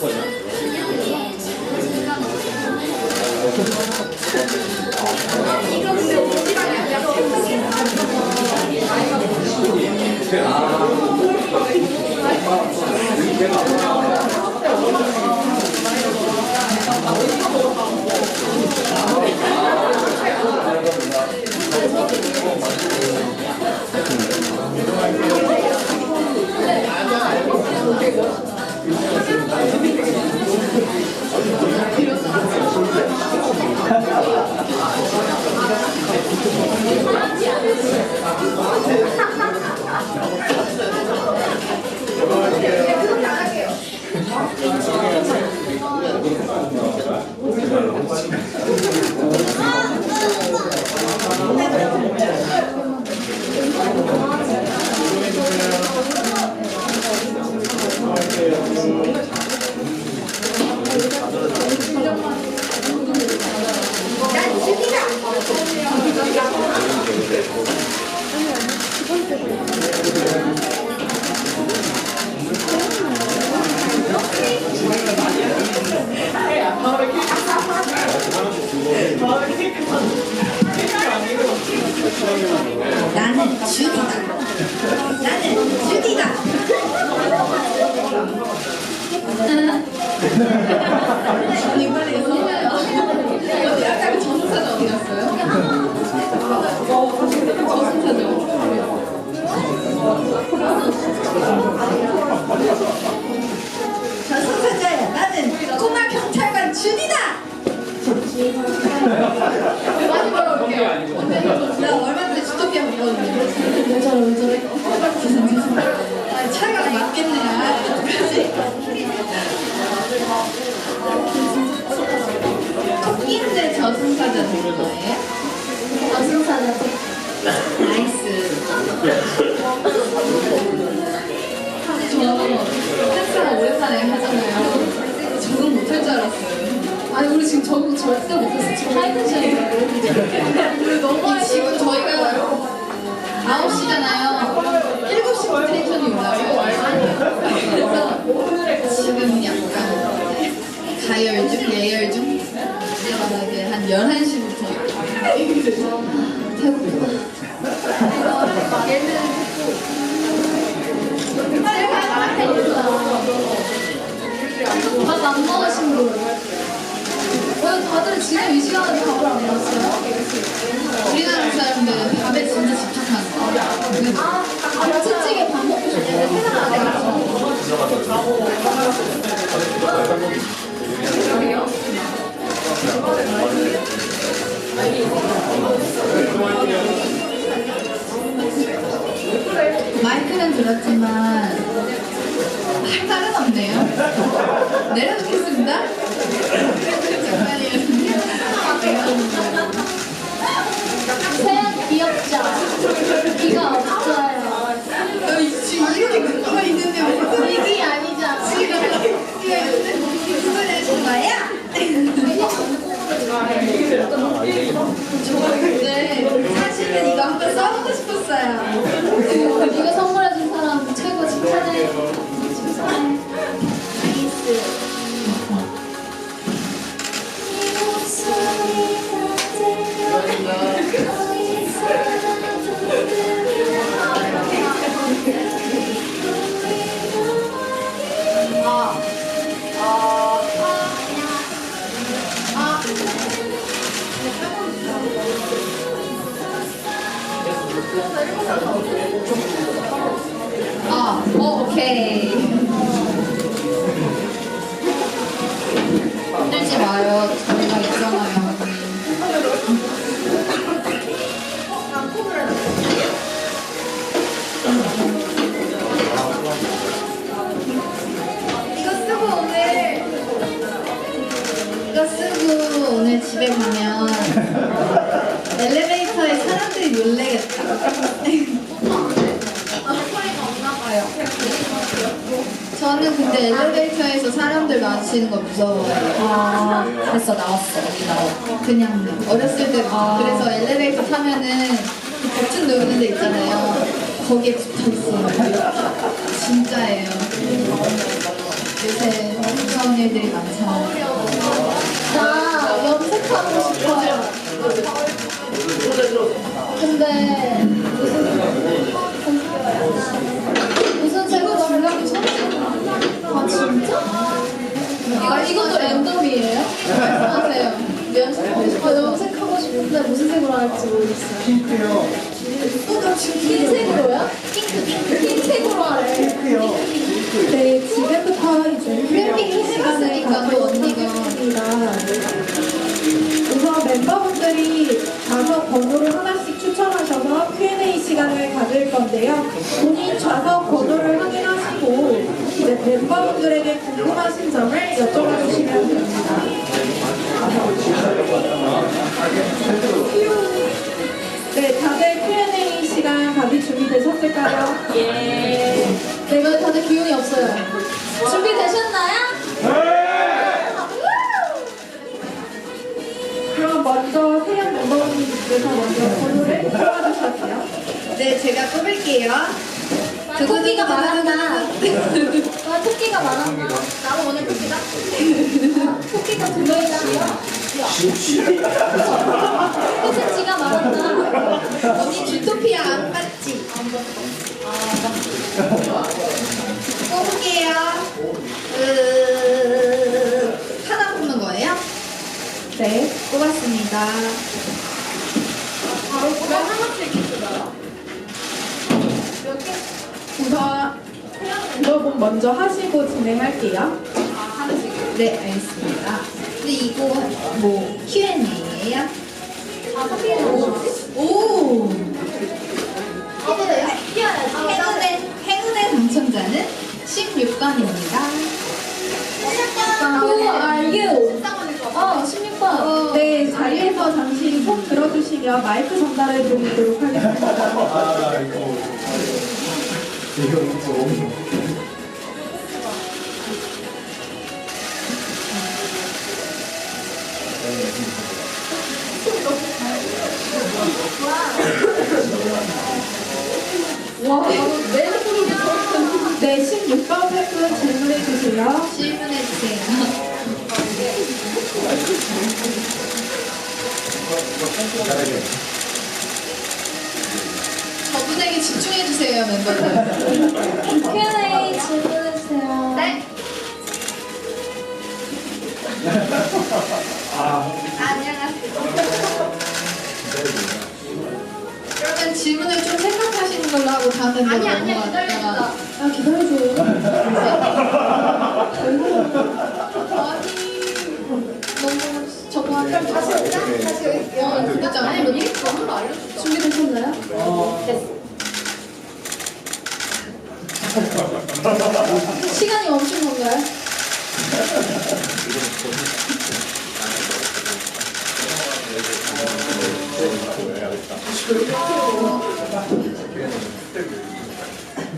뭐야? 좋네요. 내려놓겠습니다. 무서워요. 아, 됐어 나왔어. 그냥 어렸을 때 아. 그래서 엘리베이터 타면은 그 버튼 누르는 데 있잖아요. 거기에 있어요. 진짜예요. 요새 무서운 일들이 많잖아요. 나 염색하고 싶어요. 근데 무슨 무슨 색으로 하려고 아 진짜? 아, 이것도 랜덤이에요? 말씀하세요. 연습하고 저 염색하고 싶은데 무슨 색으로 할지 모르겠어요. 흰색으로요? 핑크 핑크 흰색으로 하래. 네, 지금부터 이제 핑크 시간이니까 또 언니가 우선 멤버분들이 좌석 번호를 하나씩 추천하셔서 Q&A 시간을 가질 건데요. 본인 좌석 멤버분들에게 궁금하신 점을 여쭤봐 주시면 됩니다. 네, 다들 Q&A 시간 가질 준비 되셨을까요? 네, 이거 다들 기운이 없어요. 준비되셨나요? 그럼 먼저 세연 멤버분께서 먼저 번호를 뽑아주실게요. 네, 제가 뽑을게요. 토끼가 말한다. 아, 토끼가 말한다. 나도 오늘 토끼다. 토끼가 두 명이다. 토끼가 말한다. 언니 주토피아 안 봤지? 뽑을게요. 으, 하나 뽑는 거예요? 네. 뽑았습니다. 바로 뽑아 하나씩 있어요. 우선 여러분 먼저 하시고 진행할게요. 네, 알겠습니다. 근데 이거 뭐 Q&A예요? 아, 토끼는 뭐지? 오! 아. 행운의, 행운의 당첨자는 16번입니다. 아, 이게 아, 16번. 네, 자리에서 잠시 손 들어주시면 마이크 전달해 드리도록 하겠습니다. 와, 내 소리 네, 16번 팬분 질문해 주세요. 질문해 주세요. 저분에게 집중해주세요, 멤버들. Q&A 질문해주세요. 네. 안녕하세요. 그러면 질문을 좀 생각하시는 걸로 하고 다음 멤버 아니, 아니야, 넘어갔다가 기다려주자. 아, 기다려줘요. 너무 저거 하면 다시 오자? 다시 여기 어, 그죠? 아니, 몇 개? 번호로 알려줘. 준비되셨나요? 시간이 멈춘 건가요?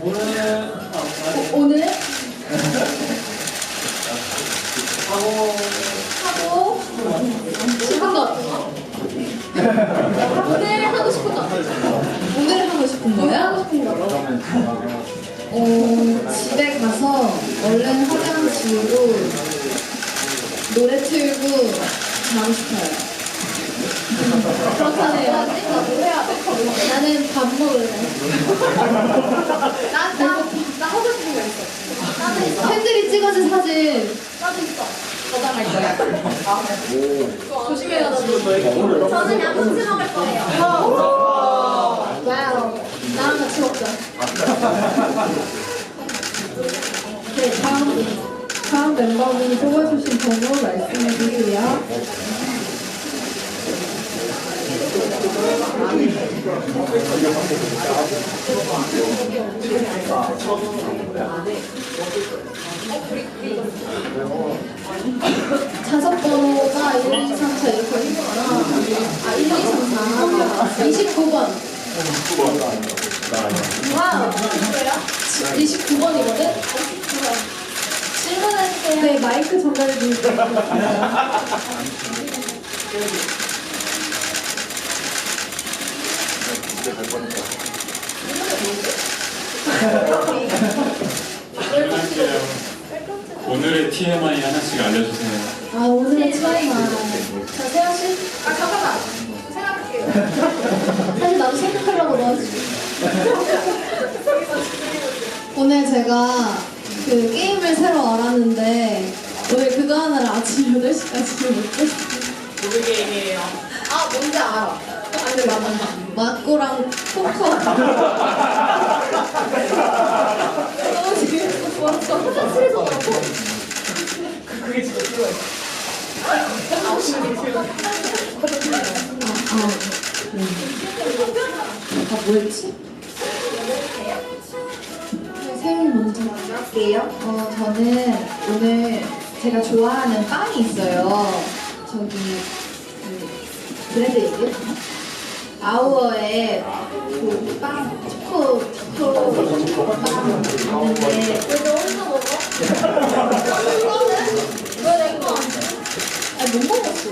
어, 오늘 하고 싶은 것 오늘 하고 싶은 것 오늘 하고 싶은 오늘 거야? 하고 싶은 것 어, 집에 가서 얼른 화장 지우고 노래 틀고 자고 싶어요. 그렇다네요. 나는 밥 먹을래. 나, 나, 나 하고 싶은 거 있어. 나도 있어. 팬들이 찍어준 사진 나도 있어. 저장할 거야. 조심해야지. 저는 양꼬치 먹을 거예요. 와우. 나랑 같이 먹자. 네, 다음, 다음 멤버분이 뽑아주신 번호 말씀해 주세요. 좌석 번호가 1, 2, 3, 4 이렇게 있구나. 아, 1, 2, 3, 4. 29번. 와우. 29번이거든? 질문해주세요. 네, 마이크 전달해 주세요. 오늘의 TMI 하나씩 알려주세요. 아, 오늘의 차이가. 자, 세영 씨. 아, 잠깐만. 생각할게요. 나도 생각하려고 넣었지. 오늘 제가 그 게임을 새로 알았는데 오늘 그거 하느라 아침 8시까지 못했어요. 무슨 게임이에요? 아, 뭔지 알아. 근데 맞맞 맞고랑 포커. 너무 재밌었어. 화장실에서 나고. 아, 뭐였지? 세영이 먼저. 할게요. 어, 저는 오늘 제가 좋아하는 빵이 있어요. 저기, 그, 브랜드 얘기해? 아우어의 그 빵, 초코, 초코 빵 있는데, 왜너 혼자 먹어? 이거는? 왜내 거? 아, 못 먹었어.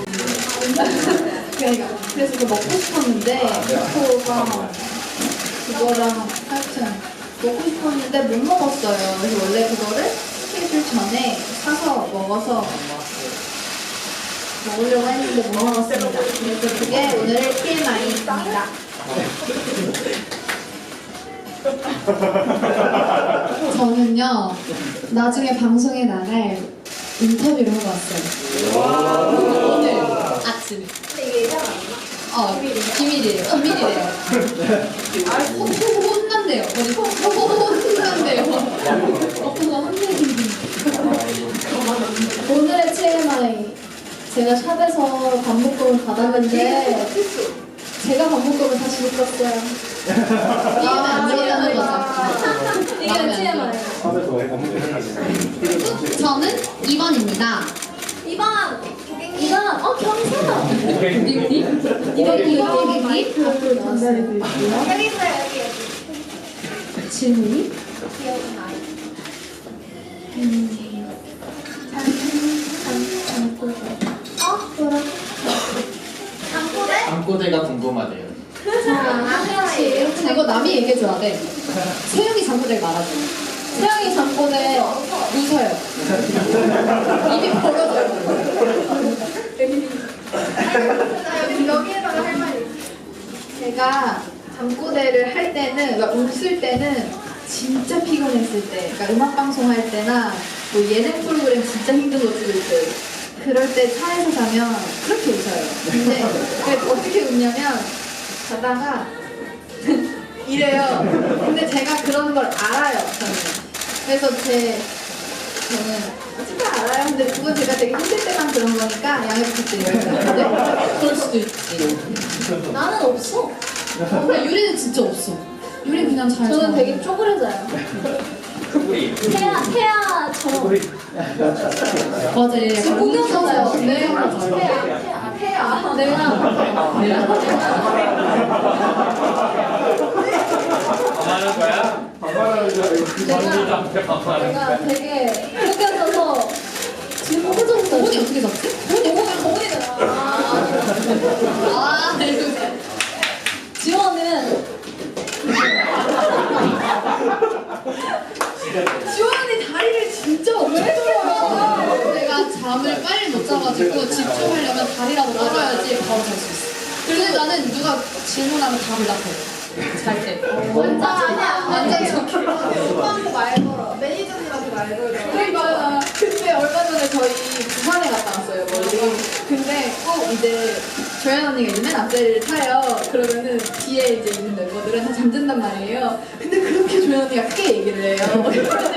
그러니까, 그래서 그거 먹고 싶었는데, 초코가 그거랑 하여튼 먹고 싶었는데 못 먹었어요. 그래서 원래 그거를 스케줄 전에 사서 먹어서 먹으려고 했는데 못 먹었습니다. 그래서 그게 오늘의 TMI입니다. 저는요, 나중에 방송에 나갈 인터뷰를 하고 왔어요. 오늘 아침에. 근데 이게 예상 안 나? 어, 비밀이에요. 비밀이래요. 아, 호, 호, 혼난대요. 호, 호, 혼난대요. 오빠가 혼내기는. 오늘의 TMI. 제가 샵에서 반복금을 받았는데, 제가 반복금을 다시 못 줬어요. 이게 안 들어가는 거죠. 이게 TMI. 저는 2번입니다. 2번. 고객님. 2번. 어, 경사. 이번 이번이 마이크 전달해 드릴게요. 여기 있어요, 여기, 여기. 질문이? 귀여운 아이. 어? 뭐라? 잠꼬대? 잠꼬대가 궁금하대요. 아, 그렇지. 이거 남이 얘기해 줘야 돼. 세영이 잠꼬대 말하죠. 세영이 잠꼬대 웃어요. 입이 벌어져요. 여기에다가 할 말이 있어. 제가 잠꼬대를 할 때는, 그러니까 웃을 때는 진짜 피곤했을 때, 그러니까 음악 방송 할 때나 뭐 예능 프로그램 진짜 힘든 거 찍을 때, 그럴 때 차에서 자면 그렇게 웃어요. 근데 어떻게 웃냐면 자다가 이래요. 근데 제가 그러는 걸 알아요. 저는. 그래서 제 저는 어떻게 알아요? 근데 그건 제가 되게 힘들 때만 그런 거니까 양해 부탁드려요. 그럴 수도 있지. 나는 없어. 근데 유리는 진짜 없어. 유리 그냥 잘 저는. 되게 쪼그려져요. 우리 태아, 태아처럼. 맞아, 얘 지금 공룡잖아요. 네, 태아, 맞아요. 태아, 태아. 내가 반말하는 거야? 내가, 반말하는 되게 앉아서 지금 표정 거문이 어떻게 잡지? 거문이 거문이 거문이잖아. 아, 이거 지원은 지원이 다리를 진짜 왜 들어요? 내가 잠을 빨리 못 자가지고 집중하려면 다리라도 떨어야지 바로 잘 수 있어. 근데 나는 누가 질문하면 답을 답해. 잘 때. 완전 아니야. 완전 좋게. 오빠한테 말 걸어. 매니저님한테 말 걸어. 그러니까 근데 얼마 전에 저희 부산에 갔다 왔어요 멀리 근데 꼭 이제 조연 언니가 이제 맨 앞자리를 타요 그러면은 뒤에 이제 있는 멤버들은 다 잠든단 말이에요 근데 그렇게 조연 언니가 크게 얘기를 해요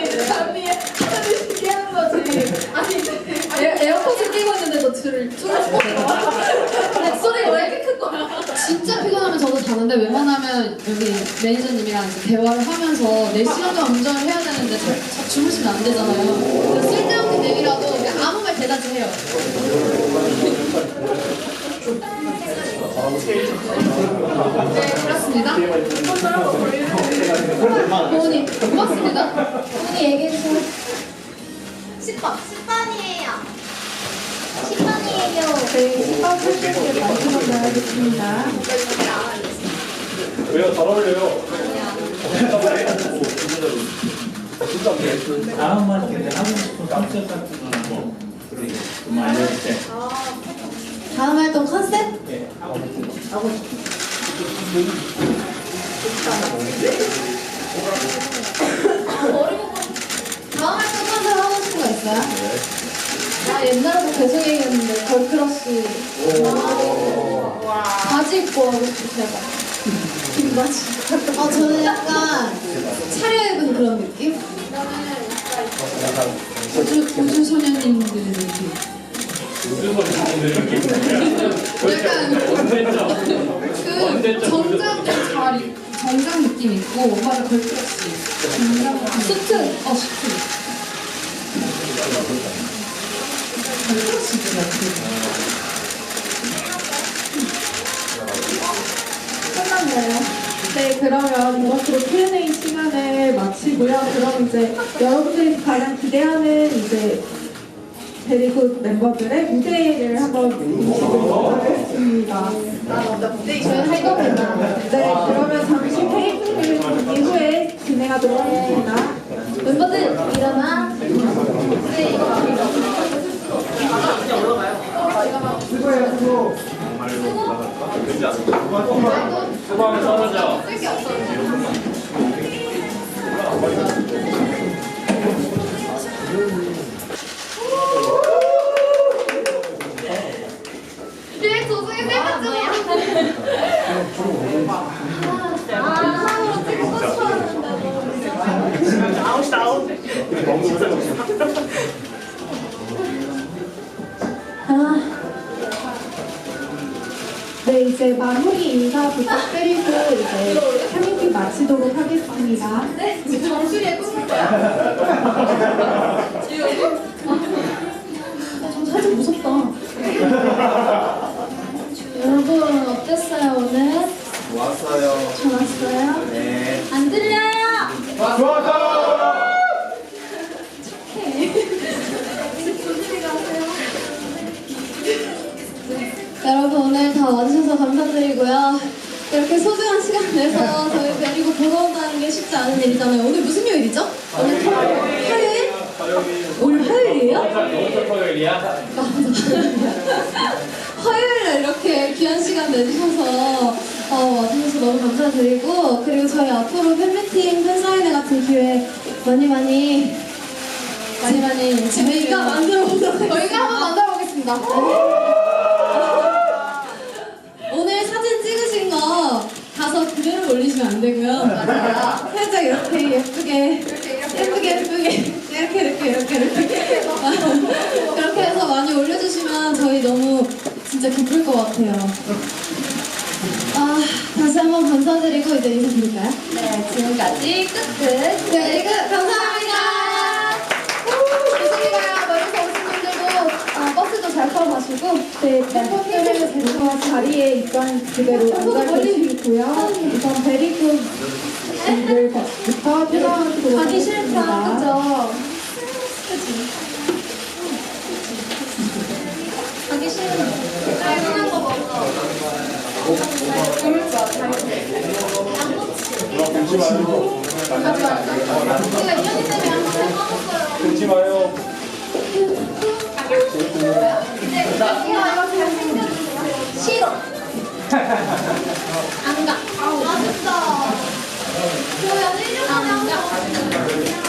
이제 잠이 하나를 쉽게 하는 거지 아니 에, 에어팟을 끼고 있는데도 들을 틀어주고 근데 소리가 왜 이렇게 큰 거야 진짜 자는데 웬만하면 여기 매니저님이랑 이제 대화를 하면서 4시간 동안 운전을 해야 되는데 저, 저 주무시면 안 되잖아요. 그래서 쓸데없는 얘기라도 그냥 아무 말 대답을 해요. 네, 그렇습니다. 부모님, 고맙습니다. 부모님 얘기해주세요. 10번. 10번이에요. 10번이에요. 네, 10번 설명을 마지막으로 하겠습니다. 왜요? 잘 어울려요. 다음만 근데 하고 싶은 깜짝 같은 거는 뭐 그런 거좀 알려주세요. 다음 활동 컨셉? 예. 다음 활동 컨셉 하고 싶은 거 있어요? 나 옛날부터 계속 얘기했는데 걸크러쉬 바지 입고 하고 싶어 제가 긴 바지 아 저는 약간 차려입은 그런 느낌? 우주, 우주 소녀님들 느낌 하는? 약간? 그 언제죠? 정장 잘 입- 정장 느낌 있고 맞아 걸크러쉬 정장 수트 어 수트 걸크러쉬 끝났나요? 네, 그러면 이것으로 Q&A 시간을 마치고요. 그럼 이제 여러분들이 가장 기대하는 이제 베리굿 멤버들의 무대를 한번 보시도록 하겠습니다. 저희 활동입니다 네, 그러면 잠시 테이블 분 이후에 진행하도록 하겠습니다. 멤버들 일어나 수박을 썰어줘. 쓸게 없어 뒤에 조승이 셀카 네, 이제 마무리 인사 부탁드리고 이제 팬미팅 마치도록 하겠습니다. 네, 지금 정수리에 꽂을 거야. 저 살짝 무섭다. 여러분 어땠어요 오늘? 감사드리고요. 이렇게 소중한 시간 내서 저희 데리고 보러 온다는 게 쉽지 않은 일이잖아요. 오늘 무슨 요일이죠? 오늘 토요일? 오늘 화요일이에요? 너무 토요일이야? 화요일에 이렇게 귀한 시간 내주셔서 어, 와주셔서 너무 감사드리고 그리고 저희 앞으로 팬미팅, 팬사인회 같은 기회 많이 많이 많이 많이 저희가 만들어 보도록 저희가 한번 만들어 보겠습니다. 오늘 사진 찍으신 거 가서 그대로 올리시면 안 되고요. 살짝 이렇게 예쁘게 예쁘게 예쁘게 이렇게 이렇게 이렇게 이렇게 그렇게 해서 많이 올려주시면 저희 너무 진짜 기쁠 것 같아요. 아 다시 한번 감사드리고 이제 인사드릴까요? 네 지금까지 끝끝 네 끝 감사합니다. 분들도 어, 버스도 잘 타고 가시고 네, 팬분들을 데리고 자리에 입장 그대로 앉아 계시고요. 우선 베리굿 분들부터 퇴장하도록 가기 싫다. 그죠? 그치? 가기 싫은 깔끔한 거 먹어. 그럴 거야. 끊지 마요. 가지 말까? 제가 이현이 때문에 한번 까먹었어요. 끊지 마요. 안 가. 아 진짜. 뭐야 1년 만에. 안 가.